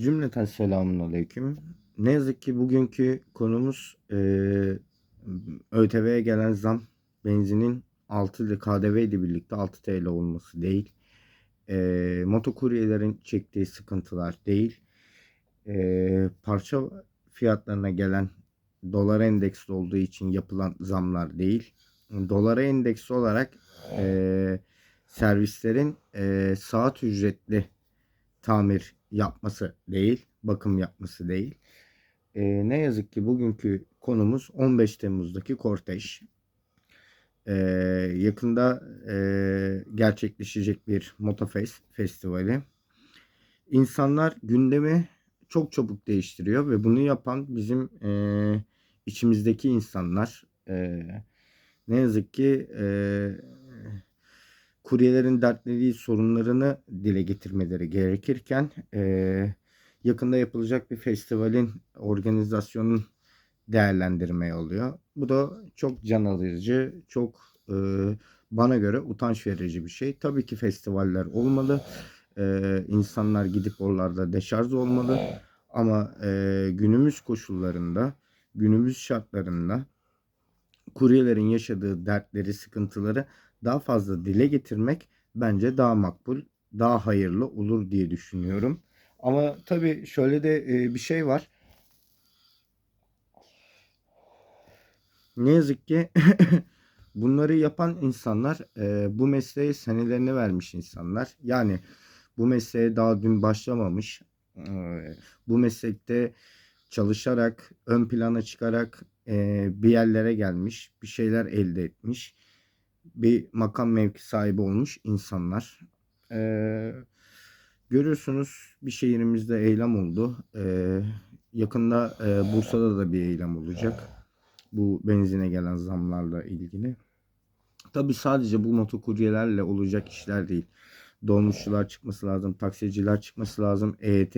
Cümleten selamun aleyküm. Ne yazık ki bugünkü konumuz eee ÖTV'ye gelen zam benzinin 6 ile KDV ile birlikte 6 TL olması değil. Eee motokuryelerin çektiği sıkıntılar değil. Eee, parça fiyatlarına gelen dolara endeksli olduğu için yapılan zamlar değil. Dolara endeksli olarak eee, servislerin eee, saat ücretli tamir yapması değil, bakım yapması değil. Eee, ne yazık ki bugünkü konumuz 15 Temmuz'daki kortej. Eee, yakında eee, gerçekleşecek bir Motofest festivali. İnsanlar gündemi çok çabuk değiştiriyor ve bunu yapan bizim eee, içimizdeki insanlar. Eee, ne yazık ki eee, kuryelerin dertleri, sorunlarını dile getirmeleri gerekirken eee, yakında yapılacak bir festivalin organizasyonun değerlendirmeye oluyor. Bu da çok can alıcı, çok eee, bana göre utanç verici bir şey. Tabii ki festivaller olmalı. Eee, insanlar gidip oralarda deşarj olmalı. Ama eee, günümüz koşullarında, günümüz şartlarında kuryelerin yaşadığı dertleri, sıkıntıları daha fazla dile getirmek bence daha makbul, daha hayırlı olur diye düşünüyorum. Ama tabii şöyle de e, bir şey var. Ne yazık ki bunları yapan insanlar e, bu mesleğe senelerini vermiş insanlar. Yani bu mesleğe daha dün başlamamış. E, bu meslekte çalışarak, ön plana çıkarak bir yerlere gelmiş, bir şeyler elde etmiş, bir makam mevki sahibi olmuş insanlar. E, görüyorsunuz bir şehrimizde eylem oldu. E, yakında e, Bursa'da da bir eylem olacak. Bu benzine gelen zamlarla ilgili. Tabii sadece bu motokuryelerle olacak işler değil. Dolmuşçular çıkması lazım, taksiciler çıkması lazım, EYT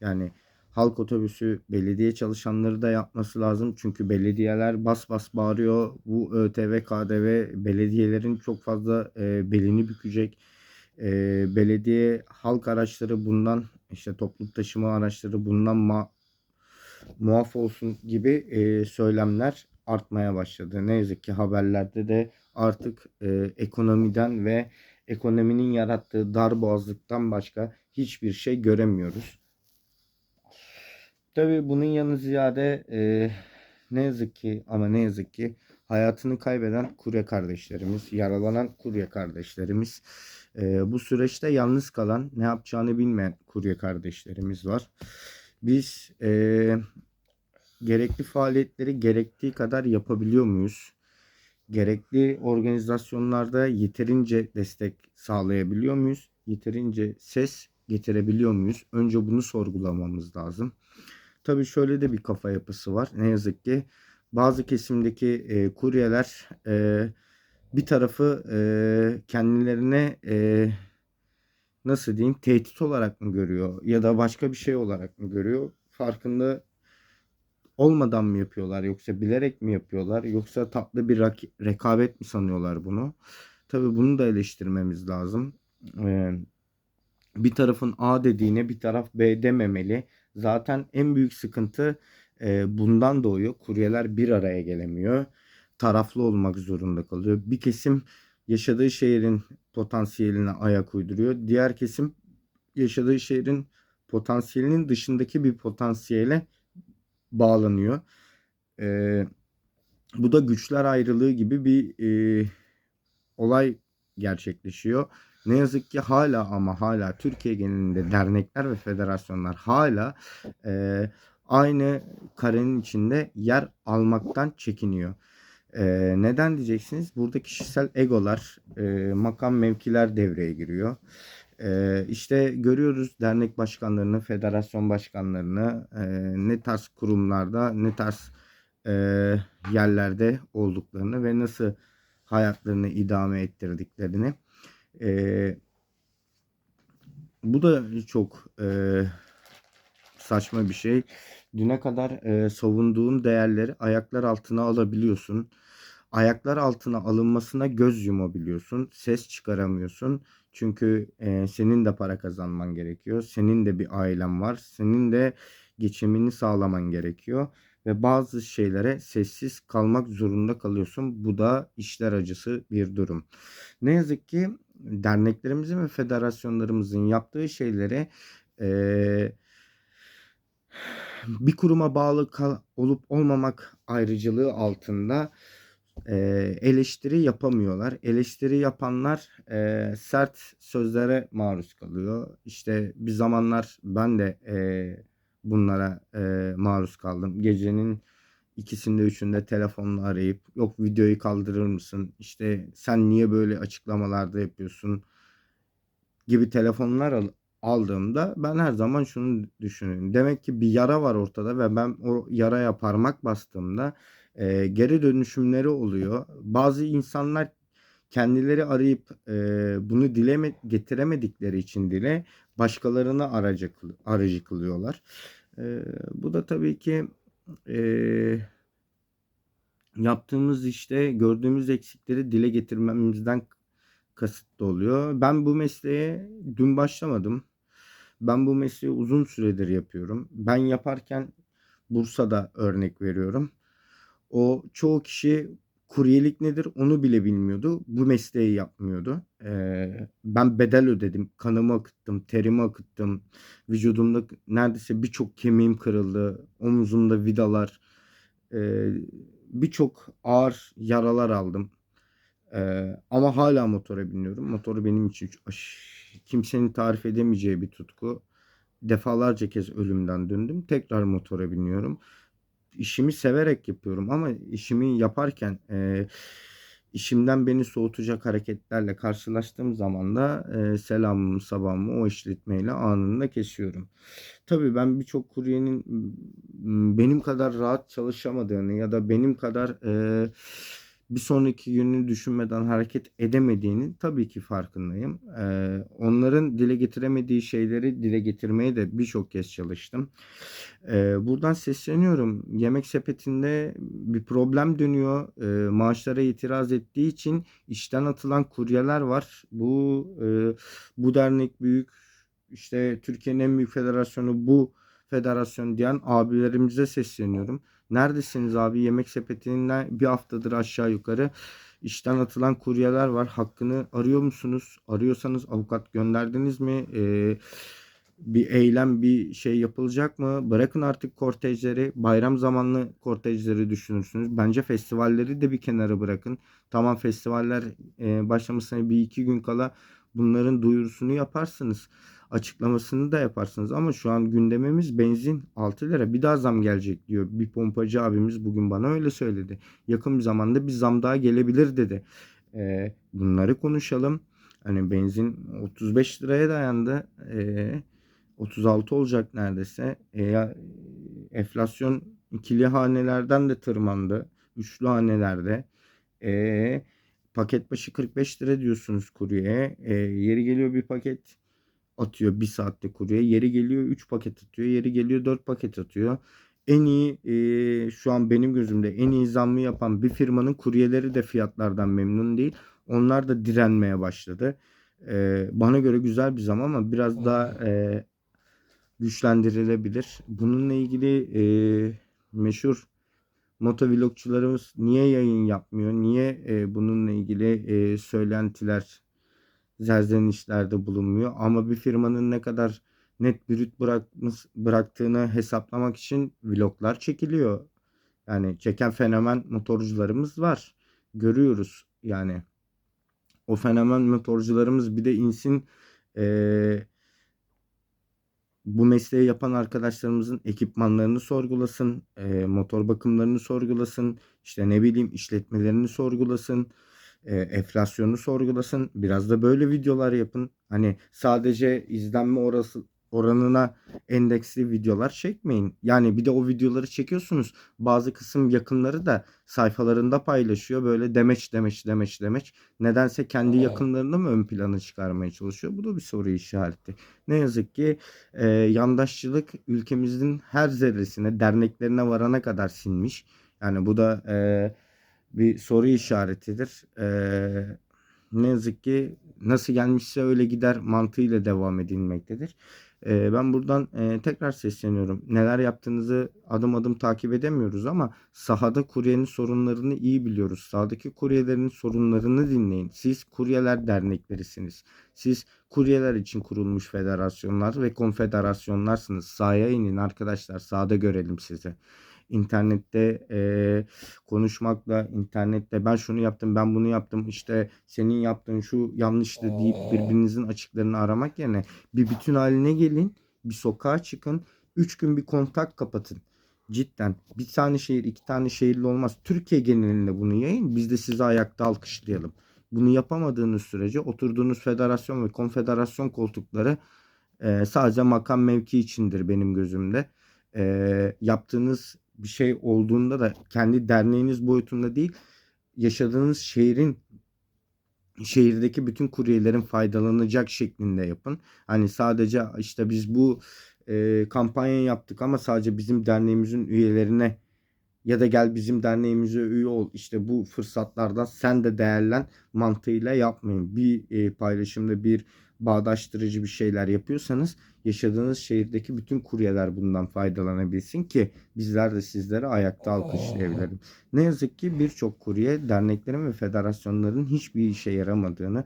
yani halk otobüsü belediye çalışanları da yapması lazım. Çünkü belediyeler bas bas bağırıyor. Bu ÖTV, KDV belediyelerin çok fazla e, belini bükecek. E, belediye halk araçları bundan işte toplu taşıma araçları bundan ma muaf olsun gibi e, söylemler artmaya başladı. Ne yazık ki haberlerde de artık e, ekonomiden ve ekonominin yarattığı darboğazlıktan başka hiçbir şey göremiyoruz. Tabii bunun yanı ziyade e, ne yazık ki ama ne yazık ki hayatını kaybeden kurye kardeşlerimiz, yaralanan kurye kardeşlerimiz, e, bu süreçte yalnız kalan, ne yapacağını bilmeyen kurye kardeşlerimiz var. Biz e, gerekli faaliyetleri gerektiği kadar yapabiliyor muyuz? Gerekli organizasyonlarda yeterince destek sağlayabiliyor muyuz? Yeterince ses getirebiliyor muyuz? Önce bunu sorgulamamız lazım. Tabii şöyle de bir kafa yapısı var. Ne yazık ki bazı kesimdeki e, kuryeler e, bir tarafı e, kendilerine e, nasıl diyeyim tehdit olarak mı görüyor ya da başka bir şey olarak mı görüyor? Farkında olmadan mı yapıyorlar yoksa bilerek mi yapıyorlar yoksa tatlı bir rekabet mi sanıyorlar bunu? Tabii bunu da eleştirmemiz lazım. Ee, bir tarafın A dediğine bir taraf B dememeli. Zaten en büyük sıkıntı e, bundan doğuyor. Kuryeler bir araya gelemiyor. Taraflı olmak zorunda kalıyor. Bir kesim yaşadığı şehrin potansiyeline ayak uyduruyor. Diğer kesim yaşadığı şehrin potansiyelinin dışındaki bir potansiyele bağlanıyor. E, bu da güçler ayrılığı gibi bir e, olay gerçekleşiyor. Ne yazık ki hala ama hala Türkiye genelinde dernekler ve federasyonlar hala e, aynı karenin içinde yer almaktan çekiniyor. E, neden diyeceksiniz? Burada kişisel egolar, e, makam mevkiler devreye giriyor. E, işte görüyoruz dernek başkanlarını, federasyon başkanlarını e, ne tarz kurumlarda, ne tarz e, yerlerde olduklarını ve nasıl hayatlarını idame ettirdiklerini. Ee, bu da çok e, saçma bir şey. Düne kadar e, savunduğun değerleri ayaklar altına alabiliyorsun. ayaklar altına alınmasına göz yumabiliyorsun. Ses çıkaramıyorsun. Çünkü e, senin de para kazanman gerekiyor. Senin de bir ailen var. Senin de geçimini sağlaman gerekiyor. Ve bazı şeylere sessiz kalmak zorunda kalıyorsun. Bu da işler acısı bir durum. Ne yazık ki derneklerimizin ve federasyonlarımızın yaptığı şeyleri e, bir kuruma bağlı olup olmamak ayrıcalığı altında e, eleştiri yapamıyorlar. Eleştiri yapanlar e, sert sözlere maruz kalıyor. İşte bir zamanlar ben de e, bunlara e, maruz kaldım. Gecenin ikisinde üçünde telefonla arayıp yok videoyu kaldırır mısın? İşte sen niye böyle açıklamalarda yapıyorsun? gibi telefonlar al- aldığımda ben her zaman şunu düşünüyorum. Demek ki bir yara var ortada ve ben o yaraya parmak bastığımda e, geri dönüşümleri oluyor. Bazı insanlar kendileri arayıp e, bunu dile getiremedikleri için dile başkalarına aracı, aracı kılıyorlar. E, bu da tabii ki e, yaptığımız işte gördüğümüz eksikleri dile getirmemizden kasıtlı oluyor. Ben bu mesleğe dün başlamadım. Ben bu mesleği uzun süredir yapıyorum. Ben yaparken Bursa'da örnek veriyorum. O çoğu kişi kuryelik nedir onu bile bilmiyordu. Bu mesleği yapmıyordu. Ee, ben bedel ödedim. Kanımı akıttım, terimi akıttım. Vücudumda neredeyse birçok kemiğim kırıldı. Omuzumda vidalar. Ee, birçok ağır yaralar aldım. Ee, ama hala motora biniyorum. Motoru benim için aş- kimsenin tarif edemeyeceği bir tutku. Defalarca kez ölümden döndüm. Tekrar motora biniyorum. İşimi severek yapıyorum ama işimi yaparken e, işimden beni soğutacak hareketlerle karşılaştığım zaman da e, selamımı sabahımı o işletmeyle anında kesiyorum. Tabii ben birçok kuryenin benim kadar rahat çalışamadığını ya da benim kadar e, bir sonraki gününü düşünmeden hareket edemediğini tabii ki farkındayım. Ee, onların dile getiremediği şeyleri dile getirmeye de birçok kez çalıştım. Ee, buradan sesleniyorum. Yemek sepetinde bir problem dönüyor. Ee, maaşlara itiraz ettiği için işten atılan kuryeler var. Bu e, bu dernek büyük. İşte Türkiye'nin en büyük federasyonu bu federasyon diyen abilerimize sesleniyorum. Neredesiniz abi? Yemek sepetinden bir haftadır aşağı yukarı işten atılan kuryeler var. Hakkını arıyor musunuz? Arıyorsanız avukat gönderdiniz mi? Ee, bir eylem, bir şey yapılacak mı? Bırakın artık kortejleri, bayram zamanlı kortejleri düşünürsünüz. Bence festivalleri de bir kenara bırakın. Tamam festivaller e, başlamasına bir iki gün kala bunların duyurusunu yaparsınız açıklamasını da yaparsınız. Ama şu an gündemimiz benzin 6 lira bir daha zam gelecek diyor. Bir pompacı abimiz bugün bana öyle söyledi. Yakın bir zamanda bir zam daha gelebilir dedi. Ee, bunları konuşalım. Hani benzin 35 liraya dayandı. Ee, 36 olacak neredeyse. Ee, enflasyon ikili hanelerden de tırmandı. Üçlü hanelerde. Ee, paket başı 45 lira diyorsunuz kuryeye. Ee, yeri geliyor bir paket atıyor bir saatte kuruyor. Yeri geliyor 3 paket atıyor. Yeri geliyor 4 paket atıyor. En iyi e, şu an benim gözümde en iyi zammı yapan bir firmanın kuryeleri de fiyatlardan memnun değil. Onlar da direnmeye başladı. E, bana göre güzel bir zam ama biraz daha e, güçlendirilebilir. Bununla ilgili e, meşhur motovlogçularımız niye yayın yapmıyor? Niye e, bununla ilgili e, söylentiler serzenişlerde bulunmuyor. Ama bir firmanın ne kadar net brüt bırakmış, bıraktığını hesaplamak için vloglar çekiliyor. Yani çeken fenomen motorcularımız var. Görüyoruz yani. O fenomen motorcularımız bir de insin ee, bu mesleği yapan arkadaşlarımızın ekipmanlarını sorgulasın, e, motor bakımlarını sorgulasın, işte ne bileyim işletmelerini sorgulasın e, enflasyonu sorgulasın. Biraz da böyle videolar yapın. Hani sadece izlenme orası oranına endeksli videolar çekmeyin. Yani bir de o videoları çekiyorsunuz. Bazı kısım yakınları da sayfalarında paylaşıyor. Böyle demeç demeç demeç demeç. Nedense kendi yakınlarını mı ön plana çıkarmaya çalışıyor? Bu da bir soru işareti. Ne yazık ki e, yandaşçılık ülkemizin her zerresine, derneklerine varana kadar sinmiş. Yani bu da e, bir soru işaretidir. Ee, ne yazık ki nasıl gelmişse öyle gider mantığıyla devam edilmektedir. Ee, ben buradan e, tekrar sesleniyorum. Neler yaptığınızı adım adım takip edemiyoruz ama sahada kuryenin sorunlarını iyi biliyoruz. Sahadaki kuryelerin sorunlarını dinleyin. Siz kuryeler derneklerisiniz. Siz kuryeler için kurulmuş federasyonlar ve konfederasyonlarsınız. Sahaya inin arkadaşlar. Sahada görelim sizi. İnternette e, konuşmakla, internette ben şunu yaptım, ben bunu yaptım, işte senin yaptığın şu yanlıştı deyip birbirinizin açıklarını aramak yerine bir bütün haline gelin, bir sokağa çıkın, üç gün bir kontak kapatın. Cidden bir tane şehir, iki tane şehirli olmaz. Türkiye genelinde bunu yayın, biz de sizi ayakta alkışlayalım. Bunu yapamadığınız sürece oturduğunuz federasyon ve konfederasyon koltukları e, sadece makam mevki içindir benim gözümde. E, yaptığınız bir şey olduğunda da kendi derneğiniz boyutunda değil, yaşadığınız şehrin şehirdeki bütün kuryelerin faydalanacak şeklinde yapın. Hani sadece işte biz bu e, kampanya yaptık ama sadece bizim derneğimizin üyelerine ya da gel bizim derneğimize üye ol işte bu fırsatlardan sen de değerlen mantığıyla yapmayın. Bir e, paylaşımda bir bağdaştırıcı bir şeyler yapıyorsanız yaşadığınız şehirdeki bütün kuryeler bundan faydalanabilsin ki bizler de sizlere ayakta alkışlayabilirim. Ne yazık ki birçok kurye derneklerin ve federasyonların hiçbir işe yaramadığını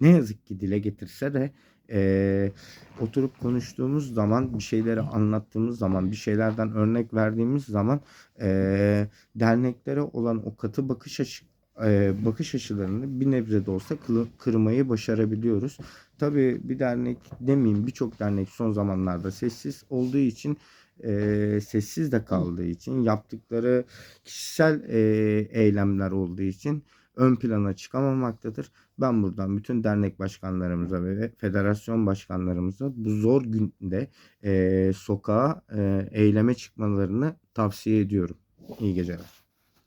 ne yazık ki dile getirse de eee, oturup konuştuğumuz zaman bir şeyleri anlattığımız zaman bir şeylerden örnek verdiğimiz zaman eee, derneklere olan o katı bakış açı eee, bakış açılarını bir nebze de olsa kırmayı başarabiliyoruz. Tabii bir dernek demeyeyim birçok dernek son zamanlarda sessiz olduğu için eee, sessiz de kaldığı için yaptıkları kişisel eee, eylemler olduğu için ön plana çıkamamaktadır. Ben buradan bütün dernek başkanlarımıza ve federasyon başkanlarımıza bu zor günde eee sokağa eee, eyleme çıkmalarını tavsiye ediyorum. İyi geceler.